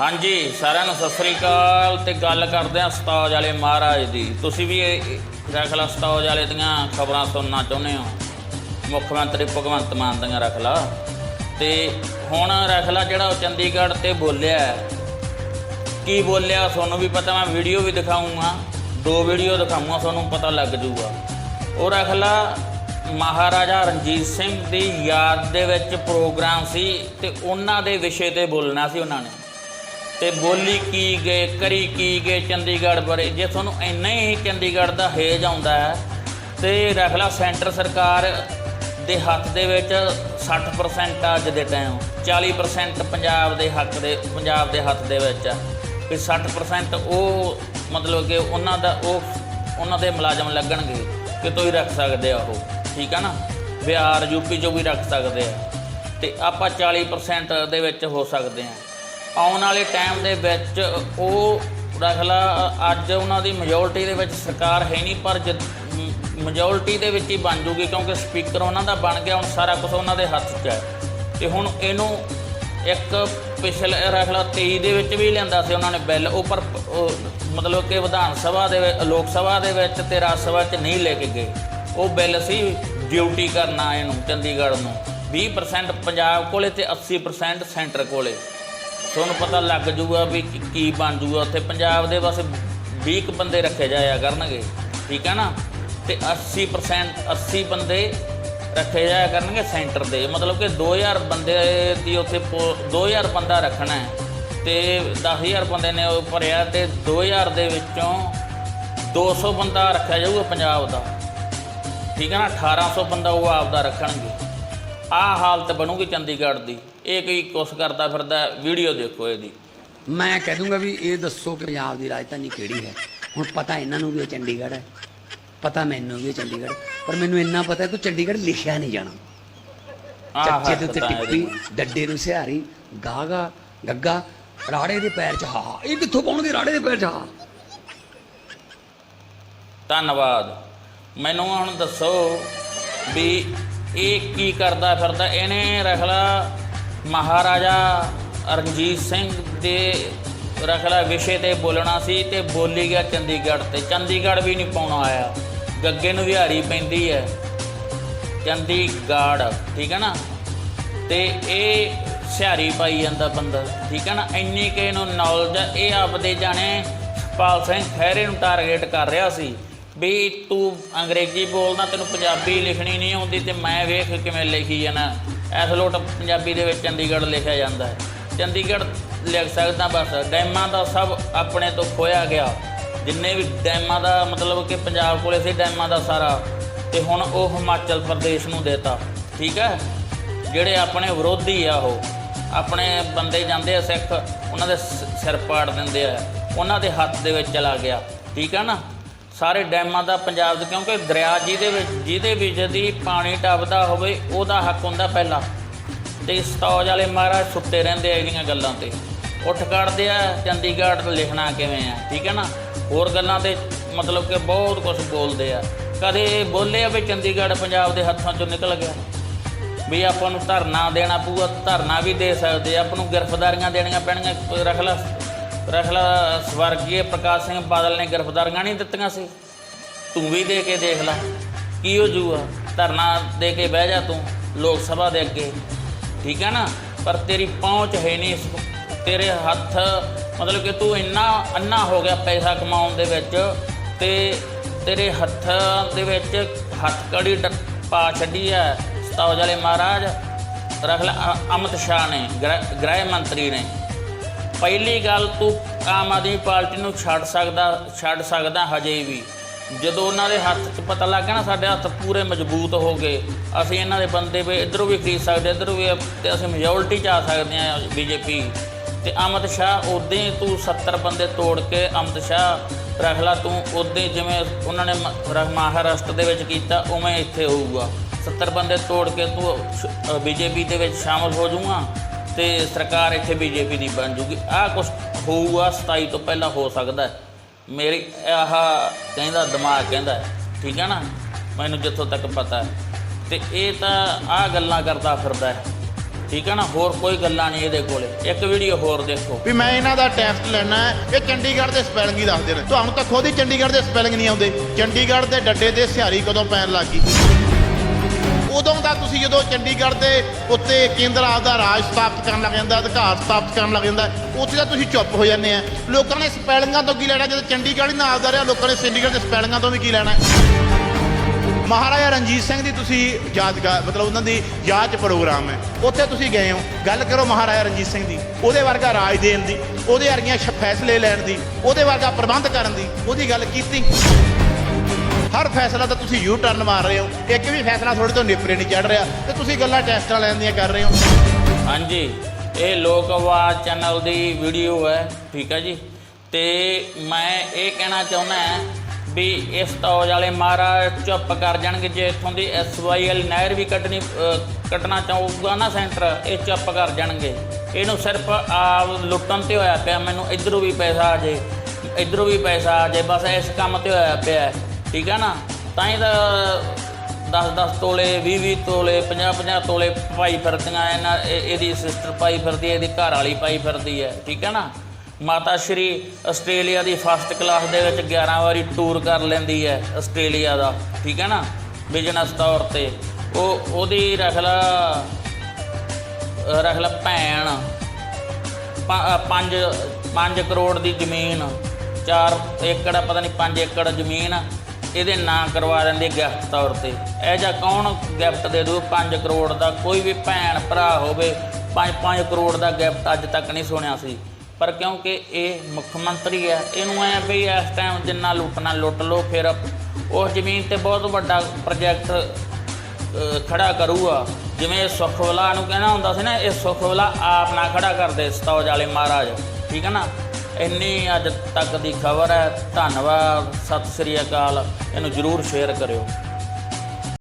ਹਾਂਜੀ, ਸਾਰਿਆਂ ਨੂੰ ਸਤਿ ਸ੍ਰੀ ਅਕਾਲ ਤੇ ਗੱਲ ਕਰਦੇ ਆ ਸਤੌਜ ਵਾਲੇ ਮਹਾਰਾਜ ਦੀ। ਤੁਸੀਂ ਵੀ ਇਹ ਰੱਖ ਲਾ ਉਸਤਾਦ ਵਾਲੇ ਦੀਆਂ ਖਬਰਾਂ ਸੁਣਨਾ ਚਾਹੁੰਦੇ ਹੋ? ਮੁੱਖ ਮੰਤਰੀ ਭਗਵੰਤ ਮਾਨ ਦੀਆਂ ਰੱਖ ਲਾ। ਤੇ ਹੁਣ ਰੱਖ ਲਾ ਜਿਹੜਾ ਉਹ ਚੰਡੀਗੜ੍ਹ ਤੇ ਬੋਲਿਆ ਕੀ ਬੋਲਿਆ ਤੁਹਾਨੂੰ ਵੀ ਪਤਾ, ਮੈਂ ਵੀਡੀਓ ਵੀ ਦਿਖਾਉਂਗਾ ਦੋ ਵੀਡੀਓ ਦਿਖਾਉਂਗਾ ਤੁਹਾਨੂੰ ਪਤਾ ਲੱਗ ਜੂਗਾ ਉਹ ਰੱਖ ਲਾ, ਮਹਾਰਾਜਾ ਰਣਜੀਤ ਸਿੰਘ ਦੀ ਯਾਦ ਦੇ ਵਿੱਚ ਪ੍ਰੋਗਰਾਮ ਸੀ ਤੇ ਉਹਨਾਂ ਦੇ ਵਿਸ਼ੇ ਤੇ ਬੋਲਣਾ ਸੀ ਉਹਨਾਂ ਨੇ। ਤੇ ਬੋਲੀ ਕੀ ਗਏ, ਕਰੀ ਕੀ ਗਏ ਚੰਡੀਗੜ੍ਹ ਬਾਰੇ? ਜੇ ਤੁਹਾਨੂੰ ਇੰਨਾ ਹੀ ਚੰਡੀਗੜ੍ਹ ਦਾ ਹੇਜ ਆਉਂਦਾ ਹੈ, ਤੇ ਰਖਲਾ ਸੈਂਟਰ ਸਰਕਾਰ ਦੇ ਹੱਥ ਦੇ ਵਿੱਚ 60% ਅੱਜ ਦੇ ਟਾਈਮ 40% ਪੰਜਾਬ ਦੇ ਹੱਕ ਦੇ, ਪੰਜਾਬ ਦੇ ਹੱਥ ਦੇ ਵਿੱਚ। ਆ ਵੀ 60% ਉਹ ਮਤਲਬ ਕਿ ਉਹਨਾਂ ਦਾ ਉਹ, ਉਹਨਾਂ ਦੇ ਮੁਲਾਜ਼ਮ ਲੱਗਣਗੇ ਕਿ ਤੁਸੀਂ ਰੱਖ ਸਕਦੇ ਆ ਉਹ, ਠੀਕ ਆ ਨਾ? ਬਿਹਾਰ ਯੂਪੀ ਚੋਂ ਵੀ ਰੱਖ ਸਕਦੇ ਆ। ਤੇ ਆਪਾਂ 40% ਦੇ ਵਿੱਚ ਹੋ ਸਕਦੇ ਆ। ਆਉਣ ਵਾਲੇ ਟਾਈਮ ਦੇ ਵਿੱਚ ਉਹ ਰਖਲਾ, ਅੱਜ ਉਹਨਾਂ ਦੀ ਮੈਜੋਰਟੀ ਦੇ ਵਿੱਚ ਸਰਕਾਰ ਹੈ ਨਹੀਂ, ਪਰ ਮੈਜੋਰਟੀ ਦੇ ਵਿੱਚ ਹੀ ਬਣ ਜੂਗੀ, ਕਿਉਂਕਿ ਸਪੀਕਰ ਉਹਨਾਂ ਦਾ ਬਣ ਗਿਆ, ਹੁਣ ਸਾਰਾ ਕੁਝ ਉਹਨਾਂ ਦੇ ਹੱਥ 'ਚ ਹੈ। ਤੇ ਹੁਣ ਇਹਨੂੰ ਇੱਕ ਪਿਛਲੇ ਰਖਲਾ 23 ਦੇ ਵਿੱਚ ਵੀ ਲਿਆਂਦਾ ਸੀ ਉਹਨਾਂ ਨੇ ਬਿੱਲ, ਉਹ ਪਰ ਮਤਲਬ ਕਿ ਵਿਧਾਨ ਸਭਾ ਦੇ ਲੋਕ ਸਭਾ ਦੇ ਵਿੱਚ ਤੇ ਰਾਜ ਸਭਾ 'ਚ ਨਹੀਂ ਲੈ ਕੇ ਗਏ। ਉਹ ਬਿੱਲ ਸੀ ਡਿਊਟੀ ਕਰਨਾ ਇਹਨੂੰ, ਚੰਡੀਗੜ੍ਹ ਨੂੰ। 20% ਪੰਜਾਬ ਕੋਲੇ ਤੇ 80% ਸੈਂਟਰ ਕੋਲੇ। ਤੁਹਾਨੂੰ ਪਤਾ ਲੱਗ ਜੂਗਾ ਵੀ ਕੀ- ਕੀ ਬਣ ਜੂਗਾ ਉੱਥੇ। ਪੰਜਾਬ ਦੇ ਬਸ 20 ਕੁ ਬੰਦੇ ਰੱਖੇ ਜਾਇਆ ਕਰਨਗੇ, ਠੀਕ ਹੈ ਨਾ? ਤੇ 80% 80 ਬੰਦੇ ਰੱਖੇ ਜਾਇਆ ਕਰਨਗੇ ਸੈਂਟਰ ਦੇ। ਮਤਲਬ ਕਿ 2000 ਬੰਦੇ ਦੀ ਉੱਥੇ ਪੋ- 2000 ਬੰਦਾ ਰੱਖਣਾ ਹੈ। ਤੇ 10000 ਬੰਦੇ ਨੇ ਉਹ ਭਰਿਆ ਤੇ 2000 ਦੇ ਵਿੱਚੋਂ 200 ਬੰਦਾ ਰੱਖਿਆ ਜਾਊਗਾ ਪੰਜਾਬ ਦਾ। ਠੀਕ ਹੈ ਨਾ? 1800 ਬੰਦਾ ਉਹ ਆਪਦਾ ਰੱਖਣਗੇ। ਆਹ ਹਾਲਤ ਬਣੂਗੀ ਚੰਡੀਗੜ੍ਹ ਦੀ। ਇਹ ਕੀ ਕੁਛ ਕਰਦਾ ਫਿਰਦਾ ਵੀਡੀਓ ਦੇਖੋ ਇਹਦੀ। ਮੈਂ ਕਹਿ ਦੂੰਗਾ ਵੀ ਇਹ ਦੱਸੋ ਕਿ ਪੰਜਾਬ ਦੀ ਰਾਜਧਾਨੀ ਕਿਹੜੀ ਹੈ? ਹੁਣ ਪਤਾ ਇਹਨਾਂ ਨੂੰ ਵੀ ਉਹ ਚੰਡੀਗੜ੍ਹ ਹੈ। ਪਤਾ ਮੈਨੂੰ ਵੀ ਉਹ ਚੰਡੀਗੜ੍ਹ ਪਰ ਮੈਨੂੰ ਇੰਨਾ ਪਤਾ ਕਿ ਚੰਡੀਗੜ੍ਹ ਲਿਖਿਆ ਨਹੀਂ ਜਾਣਾ। ਆਹ ਚੱਚੇ ਦੇ ਉੱਤੇ ਟਿੱਪੀ। ਡੱਡੇ ਨੂੰ ਸਿਹਾਰੀ ਗਾਗਾ ਗੱਗਾ ਰਾੜੇ ਦੇ ਪੈਰ 'ਚ ਹਾ ਇਹ ਕਿੱਥੋਂ ਪਾਉਣਗੇ ਰਾੜੇ ਦੇ ਪੈਰ 'ਚ ਹਾ ਧੰਨਵਾਦ। ਮੈਨੂੰ ਹੁਣ ਦੱਸੋ ਵੀ ਇਹ ਕੀ ਕਰਦਾ ਫਿਰਦਾ? ਇਹਨੇ ਰੱਖ ਲਾ ਮਹਾਰਾਜਾ ਰਣਜੀਤ ਸਿੰਘ ਦੇ ਰੱਖ ਵਿਸ਼ੇ ਤੇ ਬੋਲਣਾ ਸੀ ਤੇ ਬੋਲੀ ਗਿਆ ਚੰਡੀਗੜ੍ਹ ਤੇ। ਚੰਡੀਗੜ੍ਹ ਵੀ ਨਹੀਂ ਪਾਉਣਾ ਆਇਆ। ਗੱਗੇ ਨੂੰ ਵਿਹਾਰੀ ਪੈਂਦੀ ਹੈ। ਚੰਡੀਗੜ੍ਹ, ਠੀਕ ਹੈ ਨਾ? ਤੇ ਇਹ ਸਿਹਾਰੀ ਪਾਈ ਜਾਂਦਾ ਬੰਦਾ, ਠੀਕ ਹੈ ਨਾ? ਇੰਨੀ ਕਿ ਇਹਨੂੰ ਨੌਲੇਜ ਇਹ ਆਪਦੇ ਜਾਣੇ ਪਾਲ ਸਿੰਘ ਖਹਿਰੇ ਨੂੰ ਟਾਰਗੇਟ ਕਰ ਰਿਹਾ ਸੀ ਵੀ ਤੂੰ ਅੰਗਰੇਜ਼ੀ ਬੋਲਦਾ, ਤੈਨੂੰ ਪੰਜਾਬੀ ਲਿਖਣੀ ਨਹੀਂ ਆਉਂਦੀ ਤੇ ਮੈਂ ਵੇਖ ਕਿਵੇਂ ਲਿਖੀ ਜਾਣਾ। ਐਸਲੋਟ ਪੰਜਾਬੀ ਦੇ ਵਿੱਚ ਚੰਡੀਗੜ੍ਹ ਲਿਖਿਆ ਜਾਂਦਾ ਹੈ। ਚੰਡੀਗੜ੍ਹ ਲਿਖ ਸਕਦਾ ਬਸ, ਡੈਮਾਂ ਦਾ ਸਭ ਆਪਣੇ ਤੋਂ ਖੋਇਆ ਗਿਆ। ਜਿੰਨੇ ਵੀ ਡੈਮਾਂ ਦਾ ਮਤਲਬ ਕਿ ਪੰਜਾਬ ਕੋਲੇ ਸੀ, ਡੈਮਾਂ ਦਾ ਸਾਰਾ। ਤੇ ਹੁਣ ਉਹ ਹਿਮਾਚਲ ਪ੍ਰਦੇਸ਼ ਨੂੰ ਦੇਤਾ। ਠੀਕ ਹੈ? ਜਿਹੜੇ ਆਪਣੇ ਵਿਰੋਧੀ ਆ ਉਹ, ਆਪਣੇ ਬੰਦੇ ਜਾਂਦੇ ਆ ਸਿੱਖ, ਉਹਨਾਂ ਦੇ ਸਿਰ ਪਾੜ ਦਿੰਦੇ ਆ। ਉਹਨਾਂ ਦੇ ਹੱਥ ਦੇ ਵਿੱਚ ਚਲਾ ਗਿਆ। ਠੀਕ ਆ ਨਾ? ਸਾਰੇ ਡੈਮਾਂ ਦਾ ਪੰਜਾਬ ਦੇ ਕਿਉਂਕਿ ਦਰਿਆ ਜਿਹਦੇ ਵਿੱਚ ਜਿਹਦੇ ਵਿੱਚ ਦੀ ਪਾਣੀ ਟੱਪਦਾ ਹੋਵੇ ਉਹਦਾ ਹੱਕ ਹੁੰਦਾ ਪਹਿਲਾਂ। ਤੇ ਸਤੌਜ ਵਾਲੇ ਮਹਾਰਾਜ ਸੁੱਤੇ ਰਹਿੰਦੇ ਆ ਇਹਦੀਆਂ ਗੱਲਾਂ ਤੇ। ਉੱਠ ਕੱਢਦੇ ਆ ਚੰਡੀਗੜ੍ਹ ਲਿਖਣਾ ਕਿਵੇਂ ਆ ਠੀਕ ਹੈ ਨਾ? ਹੋਰ ਗੱਲਾਂ ਤੇ ਮਤਲਬ ਕਿ ਬਹੁਤ ਕੁਝ ਬੋਲਦੇ ਆ। ਕਦੇ ਬੋਲੇ ਆ ਵੀ ਚੰਡੀਗੜ੍ਹ ਪੰਜਾਬ ਦੇ ਹੱਥਾਂ ਚੋਂ ਨਿਕਲ ਗਿਆ। ਵੀ ਆਪਾਂ ਨੂੰ ਧਰਨਾ ਦੇਣਾ ਪਊਗਾ ਧਰਨਾ ਵੀ ਦੇ ਸਕਦੇ ਆ, ਆਪਾਂ ਨੂੰ ਗ੍ਰਿਫਤਾਰੀਆਂ ਦੇਣੀਆਂ ਪੈਣਗੀਆਂ ਰੱਖ ਲੈ। ਰਖਲਾ ਸਵਰਗੀ ਪ੍ਰਕਾਸ਼ ਸਿੰਘ ਬਾਦਲ ਨੇ ਗ੍ਰਿਫਤਾਰੀਆਂ ਨਹੀਂ ਦਿੱਤੀਆਂ ਸੀ। ਤੂੰ ਵੀ ਦੇ ਕੇ ਦੇਖ ਲੈ, ਕੀ ਹੋ ਜੂਗਾ ਧਰਨਾ ਦੇ ਕੇ ਬਹਿ ਜਾ ਤੂੰ, ਲੋਕ ਸਭਾ ਦੇ ਅੱਗੇ। ਠੀਕ ਹੈ ਨਾ? ਪਰ ਤੇਰੀ ਪਹੁੰਚ ਹੈ ਨਹੀਂ ਇਸ- ਤੇਰੇ ਹੱਥ, ਮਤਲਬ ਕਿ ਤੂੰ ਇੰਨਾ ਅੰਨਾ ਹੋ ਗਿਆ ਪੈਸਾ ਕਮਾਉਣ ਦੇ ਵਿੱਚ ਤੇ ਤੇਰੇ ਹੱਥ ਦੇ ਵਿੱਚ ਹੱਥ ਕੜੀ ਡ- ਪਾ ਛੱਡੀ ਹੈ ਸਤੌਜ ਵਾਲੇ ਮਹਾਰਾਜ। ਰੱਖ ਅਮਿਤ ਸ਼ਾਹ ਨੇ, ਗ੍ਰਹਿ ਗ੍ਰਹਿ ਮੰਤਰੀ ਨੇ। ਪਹਿਲੀ ਗੱਲ ਤੂੰ ਆਮ ਆਦਮੀ ਪਾਰਟੀ ਨੂੰ ਛੱਡ ਸਕਦਾ ਛੱਡ ਸਕਦਾ ਹਜੇ ਵੀ। ਜਦੋਂ ਉਹਨਾਂ ਦੇ ਹੱਥ 'ਚ ਪਤਾ ਲੱਗ ਗਿਆ ਨਾ, ਸਾਡੇ ਹੱਥ ਪੂਰੇ ਮਜ਼ਬੂਤ ਹੋ ਗਏ। ਅਸੀਂ ਇਹਨਾਂ ਦੇ ਬੰਦੇ ਵੀ ਇਧਰੋਂ ਵੀ ਖਰੀਦ ਸਕਦੇ, ਇਧਰੋਂ ਵੀ ਤੇ ਅਸੀਂ ਮੈਜੋਰਟੀ 'ਚ ਆ ਸਕਦੇ ਹਾਂ ਬੀਜੇਪੀ। ਤੇ ਅਮਿਤ ਸ਼ਾਹ ਉਦੋਂ ਹੀ ਤੂੰ 70 ਬੰਦੇ ਤੋੜ ਕੇ ਅਮਿਤ ਸ਼ਾਹ ਰੱਖ ਲਾ, ਤੂੰ ਉਦੋਂ ਜਿਵੇਂ ਉਹਨਾਂ ਨੇ ਮ- ਰ- ਮਹਾਰਾਸ਼ਟਰ ਦੇ ਵਿੱਚ ਕੀਤਾ, ਉਵੇਂ ਇੱਥੇ ਹੋਊਗਾ। 70 ਬੰਦੇ ਤੋੜ ਕੇ ਤੂੰ ਬੀਜੇਪੀ ਦੇ ਵਿੱਚ ਸ਼ਾਮਲ ਹੋ ਜਾਊਗਾ। ਤੇ ਸਰਕਾਰ ਇੱਥੇ ਬੀਜੇਪੀ ਦੀ ਬਣ ਜੂਗੀ। ਆਹ ਕੁਝ ਹੋਊਗਾ 27 ਤੋਂ ਪਹਿਲਾਂ ਹੋ ਸਕਦਾ ਮੇਰੀ ਆਹ ਕਹਿੰਦਾ, ਦਿਮਾਗ ਕਹਿੰਦਾ ਠੀਕ ਹੈ ਨਾ? ਮੈਨੂੰ ਜਿੱਥੋਂ ਤੱਕ ਪਤਾ ਹੈ। ਤੇ ਇਹ ਤਾਂ ਆਹ ਗੱਲਾਂ ਕਰਦਾ ਫਿਰਦਾ ਠੀਕ ਹੈ ਨਾ? ਹੋਰ ਕੋਈ ਗੱਲਾਂ ਨਹੀਂ ਇਹਦੇ ਕੋਲੇ। ਇੱਕ ਵੀਡੀਓ ਹੋਰ ਦੇਖੋ। ਵੀ ਮੈਂ ਇਹਨਾਂ ਦਾ ਟੈਸਟ ਲੈਣਾ ਇਹ ਚੰਡੀਗੜ੍ਹ ਦੇ ਸਪੈਲਿੰਗ ਹੀ ਦੱਸਦੇ ਨੇ। ਤੁਹਾਨੂੰ ਤਾਂ ਖੁਦ ਹੀ ਚੰਡੀਗੜ੍ਹ ਦੇ ਸਪੈਲਿੰਗ ਨਹੀਂ ਆਉਂਦੇ। ਚੰਡੀਗੜ੍ਹ ਦੇ ਡੱਡੇ ਤੇ ਸਿਹਾਰੀ ਕਦੋਂ ਪੈਣ ਲੱਗੀ ਉਦੋਂ ਦਾ ਤੁਸੀਂ ਜਦੋਂ ਚੰਡੀਗੜ੍ਹ ਦੇ ਉੱਤੇ ਕੇਂਦਰ ਆਪਦਾ ਰਾਜ ਸਥਾਪਿਤ ਕਰਨ ਲੱਗ ਜਾਂਦਾ, ਅਧਿਕਾਰ ਸਥਾਪਿਤ ਕਰਨ ਲੱਗ ਜਾਂਦਾ, ਉੱਥੇ ਤਾਂ ਤੁਸੀਂ ਚੁੱਪ ਹੋ ਜਾਂਦੇ ਆ। ਲੋਕਾਂ ਨੇ ਸਪੈਲਿੰਗਾਂ ਤੋਂ ਕੀ ਲੈਣਾ? ਜਦੋਂ ਚੰਡੀਗੜ੍ਹ ਹੀ ਨਾਲ ਦਾ ਰਿਹਾ, ਲੋਕਾਂ ਨੇ ਚੰਡੀਗੜ੍ਹ ਦੇ ਸਪੈਲਿੰਗਾਂ ਤੋਂ ਵੀ ਕੀ ਲੈਣਾ? ਮਹਾਰਾਜਾ ਰਣਜੀਤ ਸਿੰਘ ਦੀ ਤੁਸੀਂ ਯਾਦਗਾਰ, ਮਤਲਬ ਉਹਨਾਂ ਦੀ ਯਾਦ 'ਚ ਪ੍ਰੋਗਰਾਮ ਹੈ। ਉੱਥੇ ਤੁਸੀਂ ਗਏ ਹੋ। ਗੱਲ ਕਰੋ ਮਹਾਰਾਜਾ ਰਣਜੀਤ ਸਿੰਘ ਦੀ। ਉਹਦੇ ਵਰਗਾ ਰਾਜ ਦੇਣ ਦੀ, ਉਹਦੇ ਵਰਗੀਆਂ ਸ਼- ਫੈਸਲੇ ਲੈਣ ਦੀ, ਉਹਦੇ ਵਰਗਾ ਪ੍ਰਬੰਧ ਕਰਨ ਦੀ, ਉਹਦੀ ਗੱਲ ਕੀਤੀ। ਹਰ ਫੈਸਲਾ ਤਾਂ ਤੁਸੀਂ ਯੂ ਟਰਨ ਮਾਰ ਰਹੇ ਹੋ। ਇੱਕ ਵੀ ਫੈਸਲਾ ਤੁਹਾਡੇ ਤੋਂ ਨਿਪਰੇ ਨਹੀਂ ਚੜ ਰਿਹਾ ਤੇ ਤੁਸੀਂ ਗੱਲਾਂ ਟੈਸਟਾਂ ਲੈਣ ਦੀਆਂ ਕਰ ਰਹੇ ਹੋ। ਹਾਂਜੀ ਇਹ ਲੋਕ ਆਵਾਜ਼ ਚੈਨਲ ਦੀ ਵੀਡੀਓ ਹੈ ਠੀਕ ਹੈ ਜੀ। ਤੇ ਮੈਂ ਇਹ ਕਹਿਣਾ ਚਾਹੁੰਦਾ ਵੀ ਇਸ ਤੌਜ ਵਾਲੇ ਮਹਾਰਾਜ ਚੁੱਪ ਕਰ ਜਾਣਗੇ ਜੇ ਇੱਥੋਂ ਦੀ ਐਸਵਾਈਐਲ ਨਹਿਰ ਵੀ ਕੱਢਣੀ ਅ, ਕੱਢਣਾ ਚਾਹੂਗਾ ਨਾ ਸੈਂਟਰ ਇਹ ਚੁੱਪ ਕਰ ਜਾਣਗੇ। ਇਹਨੂੰ ਸਿਰਫ ਆਪ ਲੁੱਟਣ ਤੇ ਹੋਇਆ ਪਿਆ ਮੈਨੂੰ ਇਧਰੋਂ ਵੀ ਪੈਸਾ ਆ ਜੇ ਇਧਰੋਂ ਵੀ ਪੈਸਾ ਆ ਜੇ ਬਸ ਇਸ ਕੰਮ ਤੇ ਹੋਇਆ ਪਿਆ। ਠੀਕ ਹੈ ਨਾ? ਤਾਂ ਹੀ ਤਾਂ 10-10 ਤੋਲੇ 20-20 ਤੋਲੇ 50-50 ਤੋਲੇ ਪਾਈ ਫਿਰਦੀਆਂ ਇਹਨਾਂ ਇਹ- ਇਹਦੀ ਸਿਸਟਰ ਪਾਈ ਫਿਰਦੀ ਹੈ ਇਹਦੀ ਘਰ ਵਾਲੀ ਪਾਈ ਫਿਰਦੀ ਹੈ ਠੀਕ ਹੈ ਨਾ? ਮਾਤਾ ਸ਼੍ਰੀ ਆਸਟ੍ਰੇਲੀਆ ਦੀ ਫਸਟ ਕਲਾਸ ਦੇ ਵਿੱਚ 11 ਵਾਰੀ ਟੂਰ ਕਰ ਲੈਂਦੀ ਹੈ ਆਸਟ੍ਰੇਲੀਆ ਦਾ, ਠੀਕ ਹੈ ਨਾ? ਬਿਜ਼ਨਸ ਤੌਰ ਤੇ। ਉਹ, ਉਹਦੀ ਰਖਲਾ ਰਖਲਾ ਭੈਣ 5 5 ਕਰੋੜ ਦੀ ਜ਼ਮੀਨ 4 ਏਕੜ, ਪਤਾ ਨਹੀਂ 5 ਏਕੜ ਜ਼ਮੀਨ ਇਹਦੇ ਨਾਂ ਕਰਵਾ ਦਿੰਦੇ ਗਿਫਟ ਤੌਰ ਤੇ। ਇਹ ਜਾਂ ਕੌਣ ਗਿਫਟ ਦੇ ਦੂ? 5 ਕਰੋੜ ਦਾ ਕੋਈ ਵੀ ਭੈਣ ਭਰਾ ਹੋਵੇ 5-5 ਕਰੋੜ ਦਾ ਗਿਫਟ ਅੱਜ ਤੱਕ ਨਹੀਂ ਸੁਣਿਆ ਸੀ। ਪਰ ਕਿਉਂਕਿ ਇਹ ਮੁੱਖ ਮੰਤਰੀ ਹੈ ਇਹਨੂੰ ਐ ਵੀ ਇਸ ਟਾਈਮ ਜਿੰਨਾ ਲੁੱਟਣਾ ਲੁੱਟ ਲਓ ਫਿਰ ਉਸ ਜ਼ਮੀਨ ਤੇ ਬਹੁਤ ਵੱਡਾ ਪ੍ਰੋਜੈਕਟ ਅ, ਖੜਾ ਕਰੂਗਾ। ਜਿਵੇਂ ਸੁਖਵਲਾ ਨੂੰ ਕਹਿਣਾ ਹੁੰਦਾ ਸੀ ਨਾ ਇਹ ਸੁਖਵਲਾ ਆਪ ਨਾ ਖੜਾ ਕਰਦੇ ਸਤੌਜ ਵਾਲੇ ਮਹਾਰਾਜ। ਠੀਕ ਹੈ ਨਾ? ਇੰਨੀ ਅੱਜ ਤੱਕ ਦੀ ਖਬਰ ਹੈ। ਧੰਨਵਾਦ ਸਤਿ ਸ੍ਰੀ ਅਕਾਲ। ਇਹਨੂੰ ਜਰੂਰ ਸ਼ੇਅਰ ਕਰਿਓ।